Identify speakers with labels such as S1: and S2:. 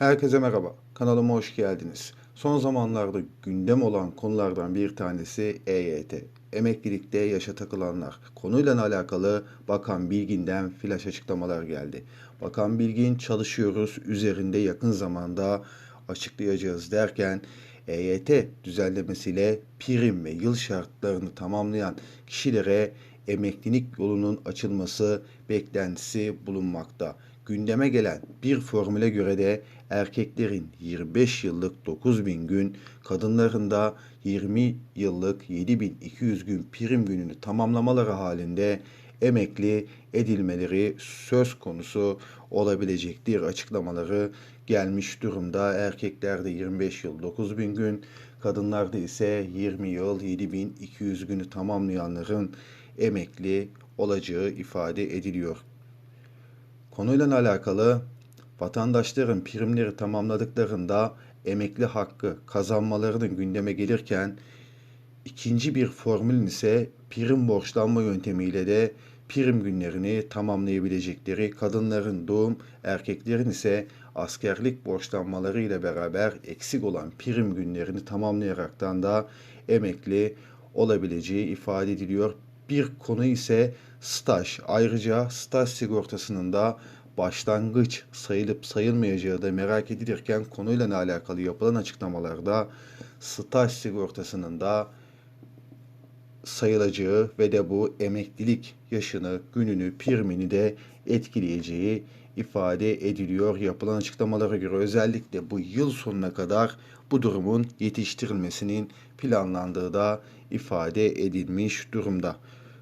S1: Herkese merhaba. Kanalıma hoş geldiniz. Son zamanlarda gündem olan konulardan bir tanesi EYT. Emeklilikte yaşa takılanlar. Konuyla alakalı Bakan Bilgin'den flash açıklamalar geldi. Bakan Bilgin çalışıyoruz üzerinde yakın zamanda açıklayacağız derken EYT düzenlemesiyle prim ve yıl şartlarını tamamlayan kişilere emeklilik yolunun açılması beklentisi bulunmakta. Gündeme gelen bir formüle göre de erkeklerin 25 yıllık 9000 gün, kadınların da 20 yıllık 7200 gün prim gününü tamamlamaları halinde emekli edilmeleri söz konusu olabilecektir açıklamaları gelmiş durumda. Erkeklerde 25 yıl 9000 gün, kadınlarda ise 20 yıl 7200 günü tamamlayanların emekli olacağı ifade ediliyor. Konuyla alakalı vatandaşların primleri tamamladıklarında emekli hakkı kazanmalarının gündeme gelirken ikinci bir formülün ise prim borçlanma yöntemiyle de prim günlerini tamamlayabilecekleri, kadınların doğum, erkeklerin ise askerlik borçlanmaları ile beraber eksik olan prim günlerini tamamlayaraktan da emekli olabileceği ifade ediliyor. Bir konu ise staj. Ayrıca staj sigortasının da başlangıç sayılıp sayılmayacağı da merak edilirken konuyla alakalı yapılan açıklamalarda staj sigortasının da sayılacağı ve de bu emeklilik yaşını, gününü, primini de etkileyeceği ifade ediliyor. Yapılan açıklamalara göre özellikle bu yıl sonuna kadar bu durumun yetiştirilmesinin planlandığı da ifade edilmiş durumda.